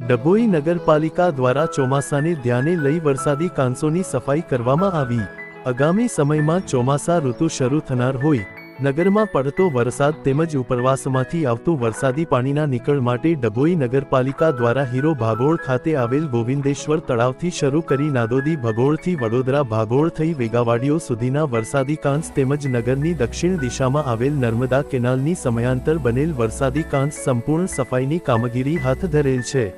ડભોઈ નગરપાલિકા દ્વારા ચોમાસાને ધ્યાને લઈ વરસાદી કાંસોની સફાઈ કરવામાં આવી. આગામી સમયમાં ચોમાસા ઋતુ શરૂ થનાર હોય. નગરમાં પડતો વરસાદ તેમજ ઉપરવાસમાંથી આવતું વરસાદી પાણીના નિકળ માટે ડભોઈ નગરપાલિકા દ્વારા હીરો ભાગોળ ખાતે આવેલ ગોવિંદેશ્વર તળાવથી શરૂ કરી નાદોદી ભગોળથી વડોદરા ભાગોળ થઈ વેગાવાડીઓ સુધીના વરસાદી કાંસ તેમજ નગરની દક્ષિણ દિશામાં આવેલ નર્મદા કેનાલની સમયાંતર બનેલ વરસાદી કાંસ સંપૂર્ણ સફાઈની કામગીરી હાથ ધરેલ છે.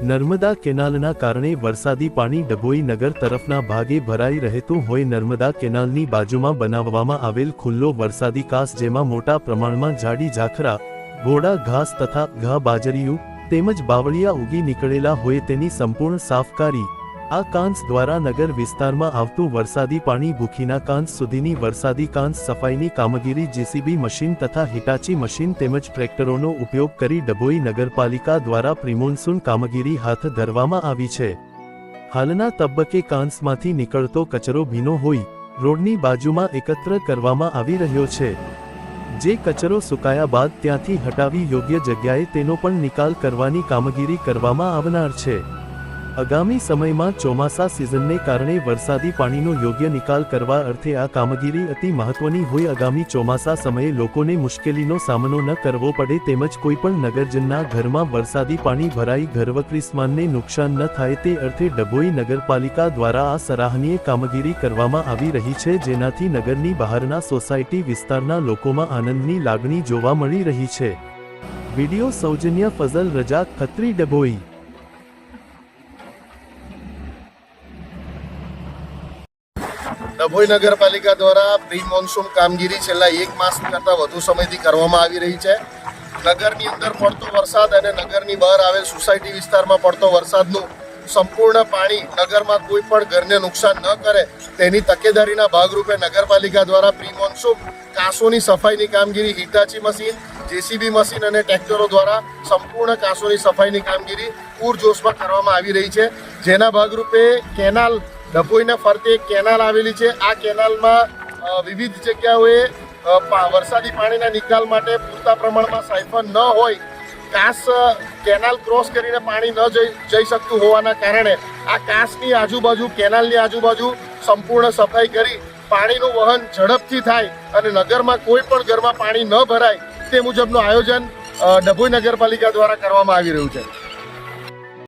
નર્મદા કેનાલના કારણે વરસાદી પાણી ડભોઈ નગર તરફના ભાગે ભરાઈ રહેતું હોય નર્મદા કેનાલની બાજુમાં બનાવવામાં આવેલ ખુલ્લો વરસાદી કાસ જેમાં મોટા પ્રમાણમાં જાડી ઝાખરા ઘોડા ઘાસ તથા ઘા બાજરીયું તેમજ બાવળિયા ઉગી નીકળેલા હોય તેની સંપૂર્ણ સાફકારી આ કાંસ દ્વારા નગર વિસ્તારમાં આવતું વરસાદી પાણી ભૂખીના કાંસ સુધીની વરસાદી કાંસ સફાઈની કામગીરી જીસીબી મશીન તથા હિટાચી મશીન તેમજ ટ્રેક્ટરોનો ઉપયોગ કરી ડભોઈ નગરપાલિકા દ્વારા પ્રિમોન્સૂન કામગીરી હાથ ધરવામાં આવી છે. હાલના તબક્કે કાંસમાંથી નીકળતો કચરો ભીનો હોય, રોડની બાજુમાં એકત્ર કરવામાં આવી રહ્યો છે. જે કચરો સુકાયા બાદ ત્યાંથી હટાવી યોગ્ય જગ્યાએ તેનો પણ નિકાલ કરવાની કામગીરી કરવામાં આવનાર છે. આગામી સમયમાં ચોમાસા સિઝનને કારણે વરસાદી પાણીનો યોગ્ય નિકાલ કરવા અર્થે આ કામગીરી અતિ મહત્વની હોય આગામી ચોમાસા સમયે લોકોને મુશ્કેલીનો સામનો ન કરવો પડે તેમજ કોઈપણ નગરજનના ઘરમાં વરસાદી પાણી ભરાઈ ઘરવકરીસમાનને નુકસાન ન થાય તે અર્થે ડભોઈ નગરપાલિકા દ્વારા આ સરાહનીય કામગીરી કરવામાં આવી રહી છે જેનાથી નગરની બહારના સોસાયટી વિસ્તારના લોકોમાં આનંદની લાગણી જોવા મળી રહી છે. વિડિયો સૌજન્ય ફઝલ રજા ખત્રી ડભોઈ ડભોઈ નગરપાલિકા દ્વારા પ્રી મોન્સૂન કામગીરી છેલ્લા એક માસ કરતાં વધુ સમયથી કરવામાં આવી રહી છે. નગરની અંદર પડતો વરસાદ અને નગરની બહાર આવેલ સોસાયટી વિસ્તારમાં પડતો વરસાદનું સંપૂર્ણ પાણી નગરમાં કોઈ પણ ઘરને નુકસાન ન કરે તેની તકેદારીના ભાગરૂપે નગરપાલિકા દ્વારા પ્રી મોન્સૂન કાંસોની સફાઈની કામગીરી હિટાચી મશીન જેસીબી મશીન અને ટ્રેક્ટરો દ્વારા સંપૂર્ણ કાંસોની સફાઈની કામગીરી પૂરજોશમાં કરવામાં આવી રહી છે. જેના ભાગરૂપે કેનાલ ડભોઈના ફરતે એક કેનાલ આવેલી છે. આ કેનાલમાં વિવિધ જગ્યાઓએ વરસાદી પાણીના નિકાલ માટે પૂરતા પ્રમાણમાં સાયફન ન હોય, કાંસ કેનાલ ક્રોસ કરીને પાણી ન જઈ જઈ શકતું હોવાના કારણે આ કાંસની આજુબાજુ, કેનાલની આજુબાજુ સંપૂર્ણ સફાઈ કરી પાણીનું વહન ઝડપથી થાય અને નગરમાં કોઈ પણ ઘરમાં પાણી ન ભરાય તે મુજબનું આયોજન ડભોઈ નગરપાલિકા દ્વારા કરવામાં આવી રહ્યું છે.